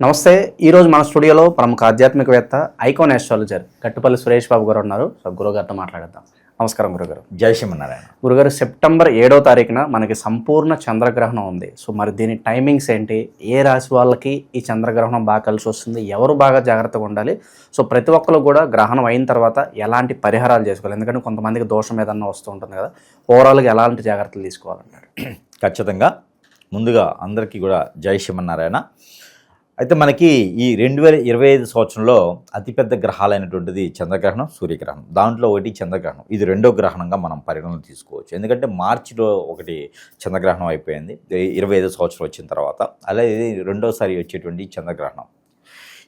నమస్తే ఈరోజు మన స్టూడియోలో ప్రముఖ ఆధ్యాత్మికవేత్త ఐకాన్ ఆస్ట్రాలజర్ గట్టుపల్లి సురేష్ బాబు గారు ఉన్నారు. సో గురుగారితో మాట్లాడేద్దాం. నమస్కారం గురుగారు. జై శ్రీమన్నారాయణ. గురుగారు సెప్టెంబర్ ఏడో తారీఖున మనకి సంపూర్ణ చంద్రగ్రహణం ఉంది. సో మరి దీని టైమింగ్స్ ఏంటి? ఏ రాశి వాళ్ళకి ఈ చంద్రగ్రహణం బాగా కలిసి వస్తుంది? ఎవరు బాగా జాగ్రత్తగా ఉండాలి? సో ప్రతి ఒక్కరు కూడా గ్రహణం అయిన తర్వాత ఎలాంటి పరిహారాలు చేసుకోవాలి? ఎందుకంటే కొంతమందికి దోషం ఏదన్నా వస్తూ ఉంటుంది కదా ఓవరాల్గా ఎలాంటి జాగ్రత్తలు తీసుకోవాలంటారు? ఖచ్చితంగా. ముందుగా అందరికీ కూడా జై శ్రీమన్నారాయణ. అయితే మనకి ఈ రెండు వేల ఇరవై ఐదు సంవత్సరంలో అతిపెద్ద గ్రహాలైనటువంటిది చంద్రగ్రహణం సూర్యగ్రహణం. దాంట్లో ఒకటి చంద్రగ్రహణం. ఇది రెండో గ్రహణంగా మనం పరిగణన తీసుకోవచ్చు. ఎందుకంటే మార్చిలో ఒకటి చంద్రగ్రహణం అయిపోయింది. ఇరవై ఐదు సంవత్సరం వచ్చిన తర్వాత. అలాగే రెండోసారి వచ్చేటువంటి చంద్రగ్రహణం.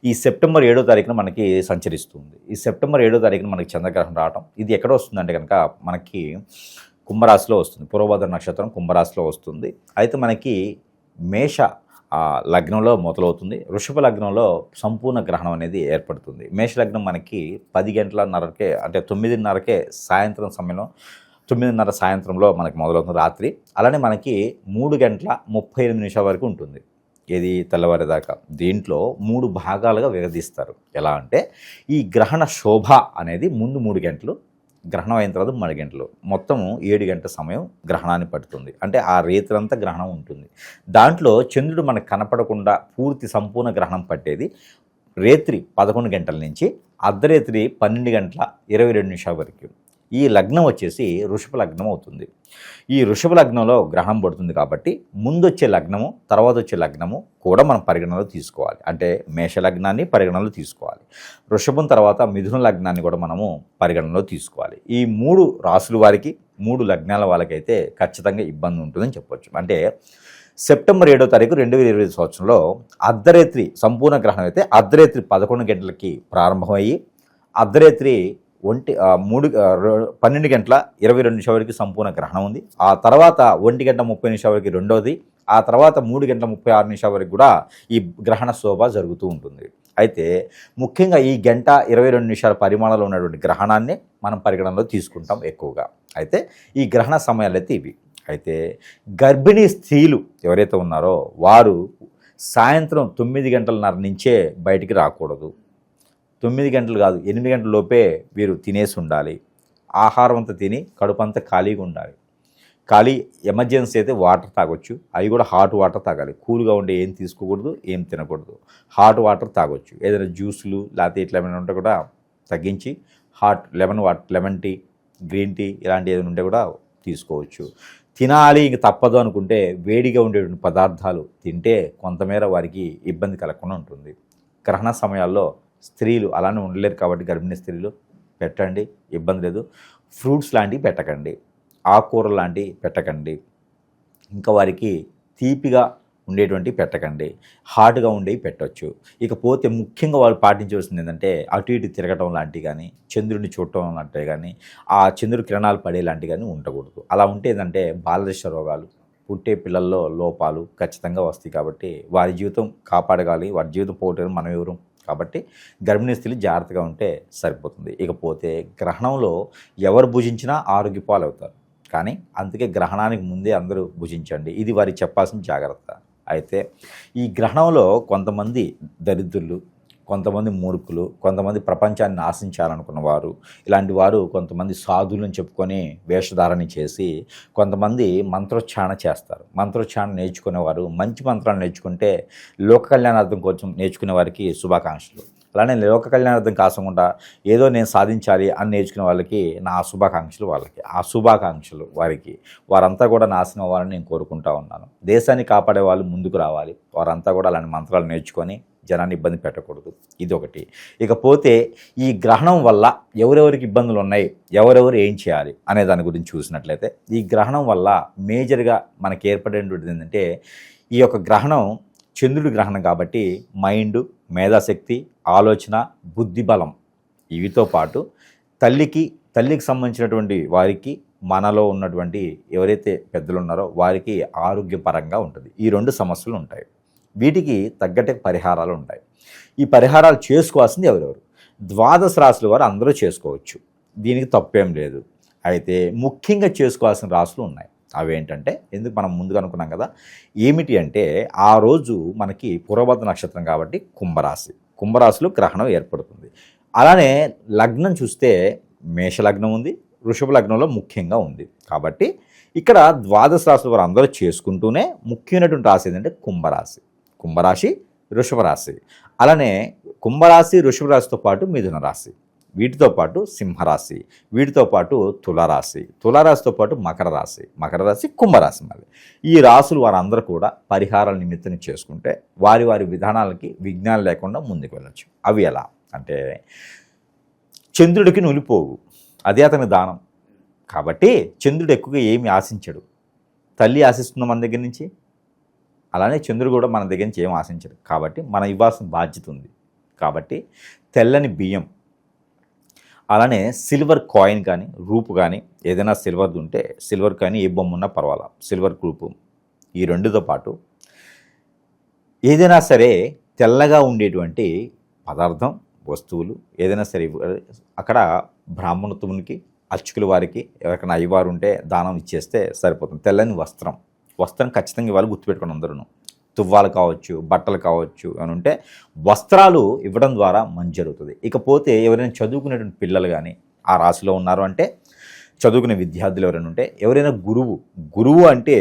ఈ సెప్టెంబర్ ఏడో తారీఖున మనకి సంచరిస్తుంది. ఈ సెప్టెంబర్ ఏడో తారీఖున మనకి చంద్రగ్రహణం రావటం. ఇది ఎక్కడ వస్తుందంటే కనుక మనకి కుంభరాశిలో వస్తుంది. పూర్వభద్ర నక్షత్రం కుంభరాశిలో వస్తుంది. అయితే మనకి మేష ఆ, లగ్నంలో మొదలవుతుంది వృషభ లగ్నంలో సంపూర్ణ గ్రహణం అనేది ఏర్పడుతుంది. మేష లగ్నం మనకి పది గంటలన్నరకే అంటే తొమ్మిదిన్నరకే సాయంత్రం సమయంలో తొమ్మిదిన్నర సాయంత్రంలో మనకి మొదలవుతుంది రాత్రి. అలానే మనకి మూడు గంటల ముప్పై ఎనిమిది నిమిషాల వరకు ఉంటుంది. ఏది? తెల్లవారేదాకా. దీంట్లో మూడు భాగాలుగా విభజిస్తారు. ఎలా అంటే ఈ గ్రహణ శోభ అనేది ముందు మూడు గంటలు గ్రహణం అయిన తర్వాత మూడు గంటలు. మొత్తము ఏడు గంటల సమయం గ్రహణాన్ని పడుతుంది. అంటే ఆ రేతులంతా గ్రహణం ఉంటుంది. దాంట్లో చంద్రుడు మనకు కనపడకుండా పూర్తి సంపూర్ణ గ్రహణం పట్టేది రేత్రి పదకొండు గంటల నుంచి అర్ధరేత్రి పన్నెండు గంటల ఇరవై రెండు నిమిషాల వరకు. ఈ లగ్నం వచ్చేసి వృషభ లగ్నం అవుతుంది. ఈ వృషభ లగ్నంలో గ్రహణం పడుతుంది కాబట్టి ముందు వచ్చే లగ్నము తర్వాత వచ్చే లగ్నము కూడా మనం పరిగణనలో తీసుకోవాలి. అంటే మేష లగ్నాన్ని పరిగణనలో తీసుకోవాలి. వృషభం తర్వాత మిథున లగ్నాన్ని కూడా మనము పరిగణనలో తీసుకోవాలి. ఈ మూడు రాసుల వారికి మూడు లగ్నాల వాళ్ళకైతే ఖచ్చితంగా ఇబ్బంది ఉంటుందని చెప్పొచ్చు. అంటే సెప్టెంబర్ ఏడో తారీఖు రెండు వేల ఇరవై సంవత్సరంలో అర్ధరేత్రి సంపూర్ణ గ్రహణం అయితే అర్ధరేత్రి పదకొండు గంటలకి ప్రారంభమయ్యి అర్ధరేత్రి ఒంటి మూడు పన్నెండు గంటల ఇరవై రెండు నిమిషాల వరకు సంపూర్ణ గ్రహణం ఉంది. ఆ తర్వాత ఒంటి గంట ముప్పై నిమిషాల వరకు రెండోది ఆ తర్వాత మూడు గంటల ముప్పై ఆరు నిమిషాల వరకు కూడా ఈ గ్రహణ శోభ జరుగుతూ ఉంటుంది. అయితే ముఖ్యంగా ఈ గంట ఇరవై రెండు నిమిషాల పరిమాణంలో ఉన్నటువంటి గ్రహణాన్ని మనం పరిగణనలో తీసుకుంటాం ఎక్కువగా. అయితే ఈ గ్రహణ సమయాలు అయితే ఇవి. అయితే గర్భిణీ స్త్రీలు ఎవరైతే ఉన్నారో వారు సాయంత్రం తొమ్మిది గంటలన్నర నుంచే బయటికి రాకూడదు. తొమ్మిది గంటలు కాదు ఎనిమిది గంటల లోపే వీరు తినేసి ఉండాలి. ఆహారం అంతా తిని కడుపు ఖాళీగా ఉండాలి. ఖాళీ ఎమర్జెన్సీ అయితే వాటర్ తాగొచ్చు. అవి కూడా హాట్ వాటర్ తాగాలి. కూల్గా ఉండే ఏం తీసుకోకూడదు ఏం తినకూడదు. హాట్ వాటర్ తాగొచ్చు. ఏదైనా జ్యూసులు లేకపోతే ఇట్లా ఏమైనా ఉంటే కూడా తగ్గించి hot lemon water lemon tea green tea ఇలాంటి ఏదైనా ఉంటే కూడా తీసుకోవచ్చు. తినాలి ఇంక తప్పదు అనుకుంటే వేడిగా ఉండేటువంటి పదార్థాలు తింటే కొంతమేర వారికి ఇబ్బంది కలగకుండా ఉంటుంది. గ్రహణ సమయాల్లో స్త్రీలు అలానే ఉండలేరు కాబట్టి గర్భిణీ స్త్రీలు పెట్టండి ఇబ్బంది లేదు. ఫ్రూట్స్ లాంటివి పెట్టకండి ఆకుకూరలు లాంటివి పెట్టకండి. ఇంకా వారికి తీపిగా ఉండేటువంటి పెట్టకండి హార్డ్గా ఉండేవి పెట్టవచ్చు ఇకపోతే ముఖ్యంగా వాళ్ళు పాటించవలసింది ఏంటంటే అటు ఇటు తిరగటం లాంటివి కానీ చంద్రుడిని చూడటం లాంటివి కానీ ఆ చంద్రుడి కిరణాలు పడే లాంటివి కానీ ఉండకూడదు. అలా ఉంటే ఏంటంటే బాలదశ రోగాలు పుట్టే పిల్లల్లో లోపాలు ఖచ్చితంగా వస్తాయి కాబట్టి వారి జీవితం కాపాడగాలి వారి జీవితం పోవటం మనం ఎవరు కాబట్టి గర్భిణీ స్త్రీలు జాగ్రత్తగా ఉంటే సరిపోతుంది. ఇకపోతే గ్రహణంలో ఎవరు భుజించినా ఆరోగ్య పాలవుతారు కానీ అందుకే గ్రహణానికి ముందే అందరూ భుజించండి. ఇది వారికి చెప్పాల్సిన జాగ్రత్త. అయితే ఈ గ్రహణంలో కొంతమంది దరిద్రులు కొంతమంది మూర్ఖులు కొంతమంది ప్రపంచాన్ని ఆశించాలనుకున్న వారు ఇలాంటి వారు కొంతమంది సాధులను చెప్పుకొని వేషధారణ చేసి కొంతమంది మంత్రోచ్చారణ చేస్తారు. మంత్రోచ్చారణ నేర్చుకునేవారు మంచి మంత్రాలు నేర్చుకుంటే లోక కళ్యాణార్థం కోసం నేర్చుకునే వారికి శుభాకాంక్షలు. అలానే లోక కళ్యాణార్థం కాకుండా ఏదో నేను సాధించాలి అని నేర్చుకునే వాళ్ళకి నా శుభాకాంక్షలు వాళ్ళకి ఆ శుభాకాంక్షలు వారికి. వారంతా కూడా నాశనం అవ్వాలని నేను కోరుకుంటా ఉన్నాను. దేశాన్ని కాపాడే వాళ్ళు ముందుకు రావాలి. వారంతా కూడా అలాంటి మంత్రాలు నేర్చుకొని జనాన్ని ఇబ్బంది పెట్టకూడదు. ఇది ఒకటి ఇకపోతే ఈ గ్రహణం వల్ల ఎవరెవరికి ఇబ్బందులు ఉన్నాయి ఎవరెవరు ఏం చేయాలి అనే దాని గురించి చూసినట్లయితే ఈ గ్రహణం వల్ల మేజర్గా మనకి ఏర్పడేటువంటిది ఏంటంటే ఈ యొక్క గ్రహణం చంద్రుడి గ్రహణం కాబట్టి మైండ్ మేధాశక్తి ఆలోచన బుద్ధి బలం ఇవితో పాటు తల్లికి తల్లికి సంబంధించినటువంటి వారికి మనలో ఉన్నటువంటి ఎవరైతే పెద్దలు ఉన్నారో వారికి ఆరోగ్యపరంగా ఉంటుంది. ఈ రెండు సమస్యలు ఉంటాయి. వీటికి తగ్గట్టే పరిహారాలు ఉంటాయి. ఈ పరిహారాలు చేసుకోవాల్సింది ఎవరెవరు? ద్వాదశ రాశుల వారు అందరూ చేసుకోవచ్చు. దీనికి తప్పేం లేదు. అయితే ముఖ్యంగా చేసుకోవాల్సిన రాశులు ఉన్నాయి. అవేంటంటే ఎందుకు మనం ముందుగా అనుకున్నాం కదా ఏమిటి అంటే ఆ రోజు మనకి పూర్వభద్ర నక్షత్రం కాబట్టి కుంభరాశి. కుంభరాశిలో గ్రహణం ఏర్పడుతుంది. అలానే లగ్నం చూస్తే మేష లగ్నం ఉంది వృషభ లగ్నంలో ముఖ్యంగా ఉంది. కాబట్టి ఇక్కడ ద్వాదశ రాశుల వారు అందరూ చేసుకుంటూనే ముఖ్యమైనటువంటి రాశి ఏంటంటే కుంభరాశి. కుంభరాశి వృషభరాశి అలానే కుంభరాశి వృషభరాశితో పాటు మిథున రాశి. వీటితో పాటు సింహరాశి. వీటితో పాటు తులారాశి. తులారాశితో పాటు మకర రాశి. మకర రాశి కుంభరాశి మళ్ళీ ఈ రాశులు వారందరూ కూడా పరిహారాల నిమిత్తం చేసుకుంటే వారి వారి విధానాలకి విజ్ఞానం లేకుండా ముందుకు వెళ్ళొచ్చు. అవి ఎలా? అంటే చంద్రుడికి నులిపోవు. అదే అతని దానం. కాబట్టి చంద్రుడు ఎక్కువగా ఏమి ఆశించడు. తల్లి ఆశిస్తున్న మన దగ్గర నుంచి? అలానే చంద్రుడు కూడా మన దగ్గర నుంచి ఏం ఆశించడు. కాబట్టి మనం ఇవ్వాల్సిన బాధ్యత ఉంది. కాబట్టి తెల్లని బియ్యం అలానే సిల్వర్ కాయిన్ కానీ రూపు కానీ ఏదైనా సిల్వర్ది ఉంటే సిల్వర్ కాయిన్ ఏ బొమ్మ ఉన్నా పర్వాలా. సిల్వర్ రూపు. ఈ రెండుతో పాటు ఏదైనా సరే తెల్లగా ఉండేటువంటి పదార్థం వస్తువులు ఏదైనా సరే అక్కడ బ్రాహ్మణత్వమునికి అర్చకుల వారికి ఎవరికైనా అయ్యవారు ఉంటే దానం ఇచ్చేస్తే సరిపోతుంది. తెల్లని వస్త్రం. వస్త్రం ఖచ్చితంగా ఇవ్వాలి గుర్తుపెట్టుకుని అందరూ తువ్వాలు కావచ్చు బట్టలు కావచ్చు అని ఉంటే వస్త్రాలు ఇవ్వడం ద్వారా మంచి జరుగుతుంది. ఇకపోతే ఎవరైనా చదువుకునేటువంటి పిల్లలు కానీ ఆ రాశిలో ఉన్నారు అంటే చదువుకునే విద్యార్థులు ఎవరైనా ఉంటే ఎవరైనా గురువు గురువు అంటే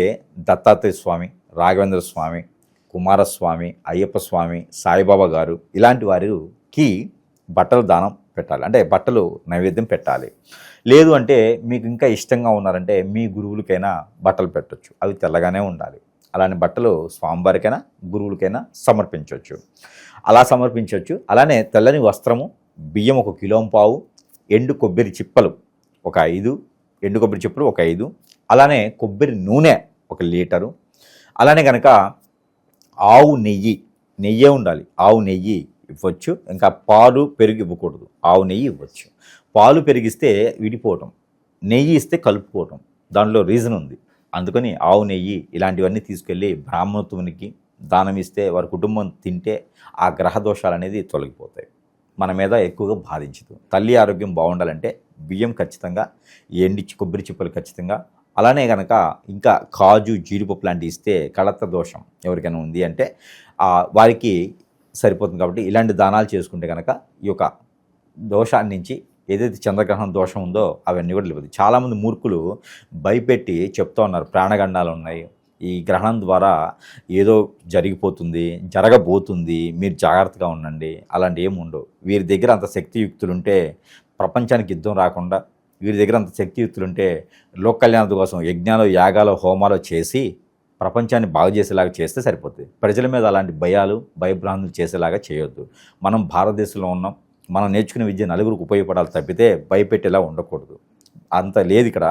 దత్తాత్రేయ స్వామి రాఘవేంద్ర స్వామి కుమారస్వామి అయ్యప్ప స్వామి సాయిబాబా గారు ఇలాంటి వారికి బట్టల దానం పెట్టాలి. అంటే బట్టలు నైవేద్యం పెట్టాలి. లేదు అంటే మీకు ఇంకా ఇష్టంగా ఉన్నారంటే మీ గురువులకైనా బట్టలు పెట్టొచ్చు. అవి తెల్లగానే ఉండాలి. అలాంటి బట్టలు స్వామివారికైనా గురువులకైనా సమర్పించవచ్చు అలా సమర్పించవచ్చు అలానే తెల్లని వస్త్రము బియ్యం ఒక కిలో పావు ఎండు కొబ్బరి చిప్పలు ఒక ఐదు ఎండు కొబ్బరి చిప్పలు ఒక ఐదు అలానే కొబ్బరి నూనె ఒక లీటరు. అలానే కనుక ఆవు నెయ్యి నెయ్యే ఉండాలి. ఆవు నెయ్యి ఇవ్వచ్చు. ఇంకా పాలు పెరుగు ఇవ్వకూడదు. ఆవు నెయ్యి ఇవ్వచ్చు. పాలు పెరిగిస్తే విడిపోవటం. నెయ్యి ఇస్తే కలుపుకోవటం. దానిలో రీజన్ ఉంది. అందుకని ఆవు నెయ్యి ఇలాంటివన్నీ తీసుకెళ్ళి బ్రాహ్మణత్వానికి దానం ఇస్తే వారి కుటుంబం తింటే ఆ గ్రహ దోషాలు అనేది తొలగిపోతాయి. మన మీద ఎక్కువగా బాధించదు. తల్లి ఆరోగ్యం బాగుండాలంటే బియ్యం ఖచ్చితంగా ఎండి కొబ్బరి చిప్పలు ఖచ్చితంగా. అలానే కనుక ఇంకా కాజు జీడిపప్పు లాంటివి ఇస్తే కళత్త దోషం ఎవరికైనా ఉంది అంటే వారికి సరిపోతుంది కాబట్టి ఇలాంటి దానాలు చేసుకుంటే కనుక ఈ యొక్క దోషాన్ని నుంచి ఏదైతే చంద్రగ్రహణం దోషం ఉందో అవన్నీ కూడా లేవు చాలామంది మూర్ఖులు భయపెట్టి చెప్తూ ఉన్నారు. ప్రాణగండాలు ఉన్నాయి. ఈ గ్రహణం ద్వారా ఏదో జరిగిపోతుంది జరగబోతుంది. మీరు జాగ్రత్తగా ఉండండి. అలాంటి ఏమి ఉండవు. వీరి దగ్గర అంత శక్తియుక్తులుంటే ప్రపంచానికి యుద్ధం రాకుండా వీరి దగ్గర అంత శక్తియుక్తులుంటే లోక కళ్యాణం కోసం యజ్ఞాలు యాగాలు హోమాలు చేసి ప్రపంచాన్ని బాగు చేసేలాగా చేస్తే సరిపోతుంది. ప్రజల మీద అలాంటి భయాలు భయభ్రాంతులు చేసేలాగా చేయొద్దు. మనం భారతదేశంలో ఉన్నాం. మనం నేర్చుకునే విద్య నలుగురికి ఉపయోగపడాలి తప్పితే భయపెట్టేలా ఉండకూడదు. అంత లేదు ఇక్కడ.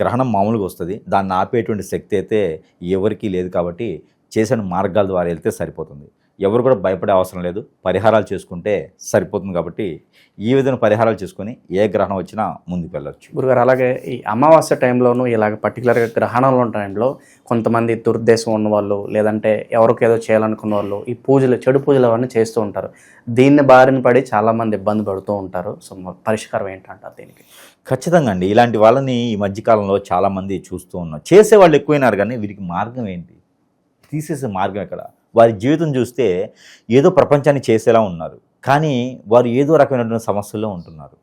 గ్రహణం మామూలుగా వస్తుంది. దాన్ని ఆపేటువంటి శక్తి అయితే ఎవరికీ లేదు కాబట్టి చేసిన మార్గాల ద్వారా వెళ్తే సరిపోతుంది. ఎవరు కూడా భయపడే అవసరం లేదు. పరిహారాలు చేసుకుంటే సరిపోతుంది కాబట్టి ఈ విధంగా పరిహారాలు చేసుకొని ఏ గ్రహణం వచ్చినా ముందుకు వెళ్ళొచ్చు. గురుగారు అలాగే ఈ అమావాస్య టైంలోనూ ఇలాగ పర్టికులర్గా గ్రహణంలో ఉన్న టైంలో కొంతమంది దుర్దేశం ఉన్న వాళ్ళు లేదంటే ఎవరికి ఏదో చేయాలనుకున్న వాళ్ళు ఈ పూజలు చెడు పూజలు అవన్నీ చేస్తూ ఉంటారు. దీన్ని బారిన పడి చాలామంది ఇబ్బంది పడుతూ ఉంటారు. సో పరిష్కారం ఏంటంటారు దీనికి? ఖచ్చితంగా అండి. ఇలాంటి వాళ్ళని ఈ మధ్యకాలంలో చాలామంది చూస్తూ ఉన్నాం చేసే వాళ్ళు ఎక్కువైనారు కానీ వీరికి మార్గం ఏంటి? తీసేసే మార్గం ఎక్కడ? వారి జీవితం చూస్తే ఏదో ప్రపంచాన్ని చేసేలా ఉన్నారు. కానీ వారు ఏదో రకమైనటువంటి సమస్యల్లో ఉంటున్నారు.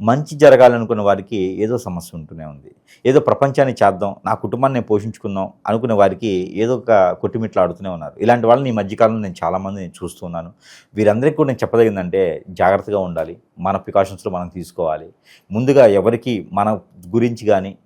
మంచి జరగాలనుకున్న వారికి ఏదో సమస్య ఉంటూనే ఉంది. ఏదో ప్రపంచాన్ని చేద్దాం నా కుటుంబాన్ని నేను పోషించుకుందాం అనుకునే వారికి ఏదో ఒక కొట్టుమిట్లు ఆడుతూనే ఉన్నారు. ఇలాంటి వాళ్ళని ఈ మధ్యకాలంలో నేను చాలామంది నేను చూస్తున్నాను వీరందరికీ కూడా నేను చెప్పదగిందంటే జాగ్రత్తగా ఉండాలి. మన ప్రికాషన్స్లో మనం తీసుకోవాలి. ముందుగా ఎవరికి మన గురించి కానీ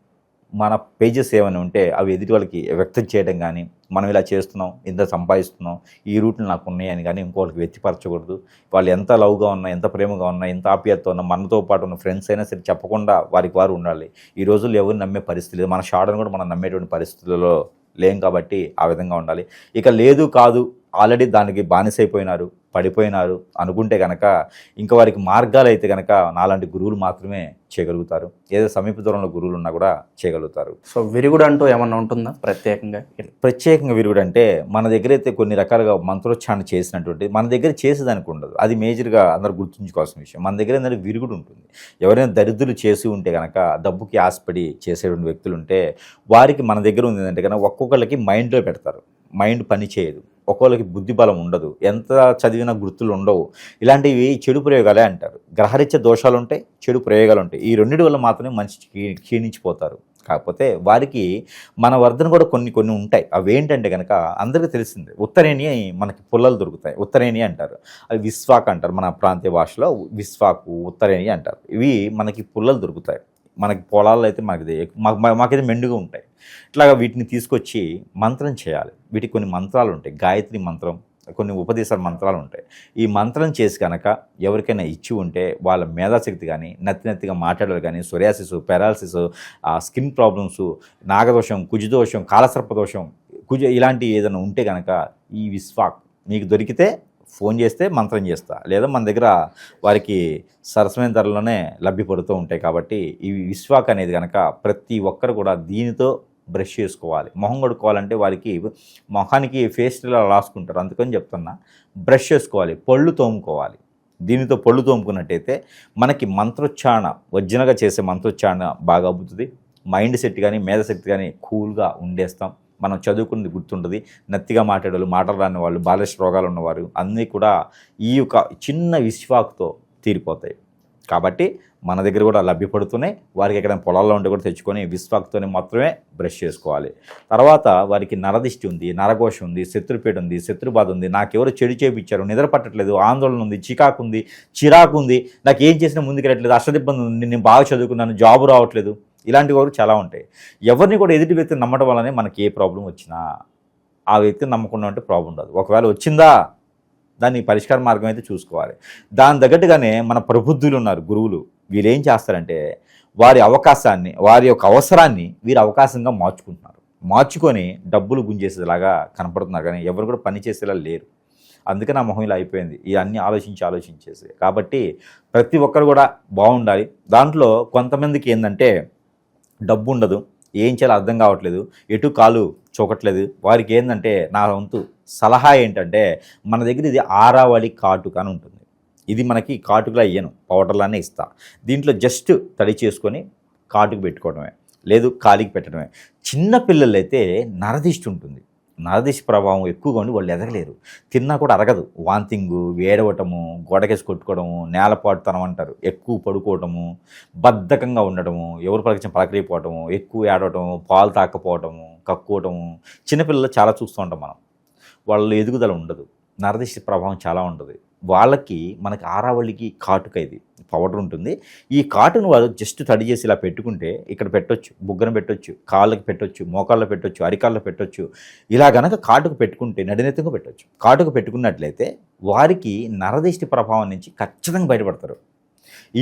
మన పేజెస్ ఏమైనా ఉంటే అవి ఎదుటి వాళ్ళకి వ్యక్తం చేయడం కానీ మనం ఇలా చేస్తున్నాం ఇంత సంపాదిస్తున్నాం ఈ రూట్లు నాకు ఉన్నాయని కానీ ఇంకోళ్ళకి వ్యక్తిపరచకూడదు. వాళ్ళు ఎంత లవ్గా ఉన్నా ఎంత ప్రేమగా ఉన్నా ఎంత ఆప్యాయతతో ఉన్నా మనతో పాటు ఉన్న ఫ్రెండ్స్ అయినా సరే చెప్పకుండా వారికి వారు ఉండాలి. ఈ రోజుల్లో ఎవరు నమ్మే పరిస్థితి లేదు. మన షాడను కూడా మనం నమ్మేటువంటి పరిస్థితులలో లేం కాబట్టి ఆ విధంగా ఉండాలి. ఇక లేదు కాదు ఆల్రెడీ దానికి బానిసైపోయినారు పడిపోయినారు అనుకుంటే కనుక ఇంకా వారికి మార్గాలు అయితే కనుక నాలాంటి గురువులు మాత్రమే చేయగలుగుతారు. ఏదో సమీప దూరంలో గురువులు ఉన్నా కూడా చేయగలుగుతారు. సో విరుగుడు అంటూ ఏమన్నా ఉంటుందా ప్రత్యేకంగా? ప్రత్యేకంగా విరుగుడు అంటే మన దగ్గర అయితే కొన్ని రకాలుగా మంత్రోచ్చారణ చేసినటువంటి మన దగ్గర చేసేదానికి ఉండదు. అది మేజర్గా అందరూ గుర్తుంచుకోవాల్సిన విషయం. మన దగ్గర ఏంటంటే విరుగుడు ఉంటుంది. ఎవరైనా దరిద్రులు చేసి ఉంటే కనుక డబ్బుకి ఆశపడి చేసేటువంటి వ్యక్తులు ఉంటే వారికి మన దగ్గర ఉంది ఏంటంటే కనుక ఒక్కొక్కరికి మైండ్లో పెడతారు. మైండ్ పని చేయదు. ఒక్కొక్కరికి బుద్ధి బలం ఉండదు. ఎంత చదివినా గుర్తులు ఉండవు. ఇలాంటివి చెడు ప్రయోగాలే అంటారు. గ్రహరీత్య దోషాలు ఉంటాయి చెడు ప్రయోగాలు ఉంటాయి ఈ రెండింటి వల్ల మాత్రమే మనిషి క్షీణించిపోతారు. కాకపోతే వారికి మన వర్ధన కూడా కొన్ని కొన్ని ఉంటాయి. అవి ఏంటంటే కనుక అందరికీ తెలిసిందే. ఉత్తరేణి మనకి పుల్లలు దొరుకుతాయి. ఉత్తరేణి అంటారు. అవి విశ్వాక అంటారు. మన ప్రాంతీయ భాషలో విశ్వాకు ఉత్తరేణి అంటారు. ఇవి మనకి పుల్లలు దొరుకుతాయి. మనకి పొలాల్లో అయితే మనకి మాకు మా- మాకైతే మెండుగా ఉంటాయి. ఇట్లాగా వీటిని తీసుకొచ్చి మంత్రం చేయాలి. వీటికి కొన్ని మంత్రాలు ఉంటాయి. గాయత్రి మంత్రం కొన్ని ఉపదేశ మంత్రాలు ఉంటాయి. ఈ మంత్రం చేసి కనుక ఎవరికైనా ఇచ్చి ఉంటే వాళ్ళ మేధాశక్తి కానీ నత్తి నత్తిగా మాట్లాడాలి కానీ సొరియాసిస్ పెరాలసిస్ స్కిన్ ప్రాబ్లమ్స్ నాగదోషం కుజదోషం కాలసర్పదోషం కుజ ఇలాంటి ఏదైనా ఉంటే కనుక ఈ విశ్వాక్ మీకు దొరికితే ఫోన్ చేస్తే మంత్రం చేస్తా. లేదా మన దగ్గర వారికి సరసమైన ధరలోనే లభ్యపడుతూ ఉంటాయి కాబట్టి ఈ విశ్వాక్ అనేది కనుక ప్రతి ఒక్కరు కూడా దీనితో బ్రష్ చేసుకోవాలి. మొహం కడుక్కోవాలంటే వారికి మొహానికి ఫేస్ ఇలా రాసుకుంటారు. అందుకని చెప్తున్నా బ్రష్ చేసుకోవాలి. పళ్ళు తోముకోవాలి. దీనితో పళ్ళు తోముకున్నట్టయితే మనకి మంత్రోచ్చారణ వజ్జనగా చేసే మంత్రోచ్చారణ బాగా అబ్బుతుంది మైండ్ సెట్ కానీ మేధశక్తి కానీ కూల్గా ఉండేస్తాం. మనం చదువుకున్నది గుర్తుంటుంది. నత్తిగా మాట్లాడే మాటలు రాని వాళ్ళు బాలశ్ర రోగాలు ఉన్నవారు అన్నీ కూడా ఈ యొక్క చిన్న విశ్వాక్తో తీరిపోతాయి. కాబట్టి మన దగ్గర కూడా లభ్యపడుతున్నాయి వారికి ఎక్కడ పొలాల్లో ఉంటే కూడా తెచ్చుకొని విశ్వాక్తోనే మాత్రమే బ్రష్ చేసుకోవాలి. తర్వాత వారికి నరదిష్టి ఉంది నరఘోష ఉంది శత్రుపేట ఉంది శత్రుబాధ ఉంది. నాకెవరు చెడు చేపించారు నిద్ర పట్టట్లేదు ఆందోళన ఉంది చికాకు ఉంది చిరాకు ఉంది. నాకు ఏం చేసినా ముందుకెళ్ళట్లేదు అష్టదిబ్బంది ఉంది నేను బాగా చదువుకున్నాను జాబు రావట్లేదు. ఇలాంటి వారు చాలా ఉంటాయి. ఎవరిని కూడా ఎదుటి వ్యక్తిని నమ్మడం వల్లనే మనకి ఏ ప్రాబ్లం వచ్చినా ఆ వ్యక్తిని నమ్మకుండా ఉంటే ప్రాబ్లం ఉండదు. ఒకవేళ వచ్చిందా దాన్ని పరిష్కార మార్గం అయితే చూసుకోవాలి. దాని తగ్గట్టుగానే మన ప్రబుద్ధులు ఉన్నారు గురువులు. వీళ్ళు ఏం చేస్తారంటే వారి అవకాశాన్ని వారి యొక్క అవసరాన్ని వీరు అవకాశంగా మార్చుకుంటున్నారు. మార్చుకొని డబ్బులు గుంజేసేలాగా కనపడుతున్నారు కానీ ఎవరు కూడా పని చేసేలా లేరు. అందుకే నా మొహం ఇలా అయిపోయింది. ఇవన్నీ ఆలోచించి ఆలోచించేసి. కాబట్టి ప్రతి ఒక్కరు కూడా బాగుండాలి. దాంట్లో కొంతమందికి ఏంటంటే డబ్బు ఉండదు ఏం చేయాలో అర్థం కావట్లేదు. ఎటు కాలు చూకట్లేదు. వారికి ఏంటంటే నా వంతు సలహా ఏంటంటే మన దగ్గర ఇది ఆరావళి కాటుక అని ఉంటుంది. ఇది మనకి కాటుకలా ఇయ్యను. పౌడర్లానే ఇస్తా. దీంట్లో జస్ట్ తడి చేసుకొని కాటుకు పెట్టుకోవడమే. లేదు కాలికి పెట్టడమే. చిన్న పిల్లలైతే నరదిష్టి ఉంటుంది. నరదిశ ప్రభావం ఎక్కువగా ఉండి వాళ్ళు ఎదగలేరు. తిన్నా కూడా అరగదు. వాంతింగు వేడవటము గోడకేసి కొట్టుకోవడము నేలపాటుతనం అంటారు. ఎక్కువ పడుకోవటము బద్ధకంగా ఉండటము ఎవరు పలకించిన పలకరిపోవటము ఎక్కువ ఏడవటము పాలు తాకపోవటము కక్కువటము చిన్నపిల్లలు చాలా చూస్తూ ఉంటాం మనం. వాళ్ళ ఎదుగుదల ఉండదు. నరదిశ ప్రభావం చాలా ఉంటుంది వాళ్ళకి మనకి ఆరావళికి కాటుక ఇది. పౌడర్ ఉంటుంది. ఈ కాటును వారు జస్ట్ తడి చేసి ఇలా పెట్టుకుంటే ఇక్కడ పెట్టొచ్చు బుగ్గన పెట్టొచ్చు కాళ్ళకి పెట్టొచ్చు మోకాళ్ళలో పెట్టొచ్చు అరికాళ్ళలో పెట్టొచ్చు. ఇలా గనక కాటుకు పెట్టుకుంటే నడినెత్తుగా పెట్టొచ్చు. కాటుకు పెట్టుకున్నట్లయితే వారికి నరదిష్టి ప్రభావం నుంచి ఖచ్చితంగా బయటపడతారు.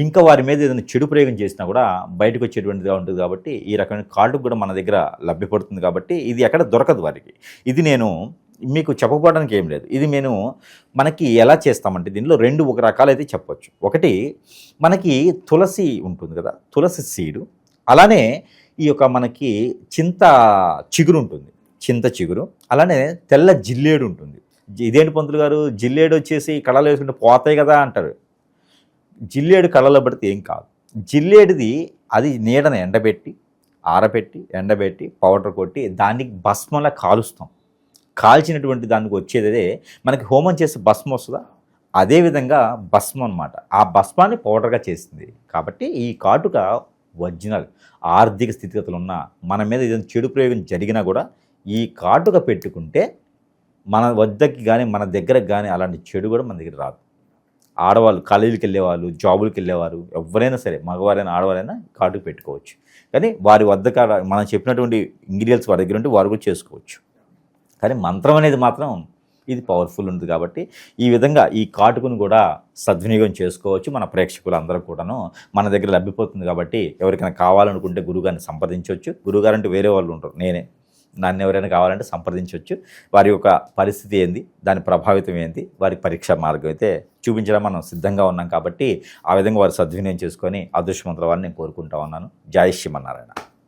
ఇంకా వారి మీద ఏదైనా చెడు ప్రయోగం చేసినా కూడా బయటకు వచ్చేటువంటిదిగా ఉంటుంది కాబట్టి ఈ రకమైన కాటుకు కూడా మన దగ్గర లభ్యపడుతుంది కాబట్టి ఇది ఎక్కడ దొరకదు వారికి. ఇది నేను మీకు చెప్పకపోవడానికి ఏం లేదు. ఇది నేను మనకి ఎలా చేస్తామంటే దీనిలో రెండు ఒక రకాలైతే చెప్పొచ్చు. ఒకటి మనకి తులసి ఉంటుంది కదా తులసి సీడు. అలానే ఈ యొక్క మనకి చింత చిగురు ఉంటుంది చింత చిగురు. అలానే తెల్ల జిల్లేడు ఉంటుంది. ఇదేంటి పంతులు గారు? జిల్లేడు వచ్చేసి కళలు వేసుకుంటే పోతాయి కదా అంటారు. జిల్లేడు కళలో పడితే ఏం కాదు. జిల్లేడిది అది నీడను ఎండబెట్టి ఆరబెట్టి ఎండబెట్టి పౌడర్ కొట్టి దానికి భస్మంలా కాలుస్తాం. కాల్చినటువంటి దానికి వచ్చేదే మనకి హోమం చేసే భస్మం వస్తుందా? అదేవిధంగా భస్మం అనమాట ఆ భస్మాన్ని పౌడర్గా చేసింది కాబట్టి ఈ కాటుక ఒరిజినల్ ఆర్థిక స్థితిగతులు ఉన్న మన మీద ఏదైనా చెడు ప్రయోగం జరిగినా కూడా ఈ కాటుక పెట్టుకుంటే మన వద్దకి కానీ మన దగ్గరకు కానీ అలాంటి చెడు కూడా మన దగ్గర రాదు. ఆడవాళ్ళు కాలేజీకి వెళ్ళేవాళ్ళు జాబులకు వెళ్ళేవారు ఎవరైనా సరే మగవారైనా ఆడవారైనా కాటుకు పెట్టుకోవచ్చు. కానీ వారి వద్ద మనం చెప్పినటువంటి ఇంగ్రీడియంట్స్ వారి దగ్గర ఉంటే వారు కూడా చేసుకోవచ్చు. కానీ మంత్రం అనేది మాత్రం ఇది పవర్ఫుల్ ఉంది కాబట్టి ఈ విధంగా ఈ కాటుకును కూడా సద్వినియోగం చేసుకోవచ్చు మన ప్రేక్షకులందరూ కూడాను. మన దగ్గర లభ్యపోతుంది కాబట్టి ఎవరికైనా కావాలనుకుంటే గురుగారిని సంప్రదించవచ్చు. గురుగారు అంటే వేరే వాళ్ళు ఉంటారు. నేనే. నన్ను ఎవరైనా కావాలంటే సంప్రదించవచ్చు. వారి యొక్క పరిస్థితి ఏంది? దాని ప్రభావితం ఏంది? వారి పరీక్ష మార్గం అయితే చూపించడం మనం సిద్ధంగా ఉన్నాం కాబట్టి ఆ విధంగా వారు సద్వినియోగం చేసుకొని అదృష్టమంతుల వారిని నేను కోరుకుంటా ఉన్నాను. జై శ్రీమన్నారాయణ.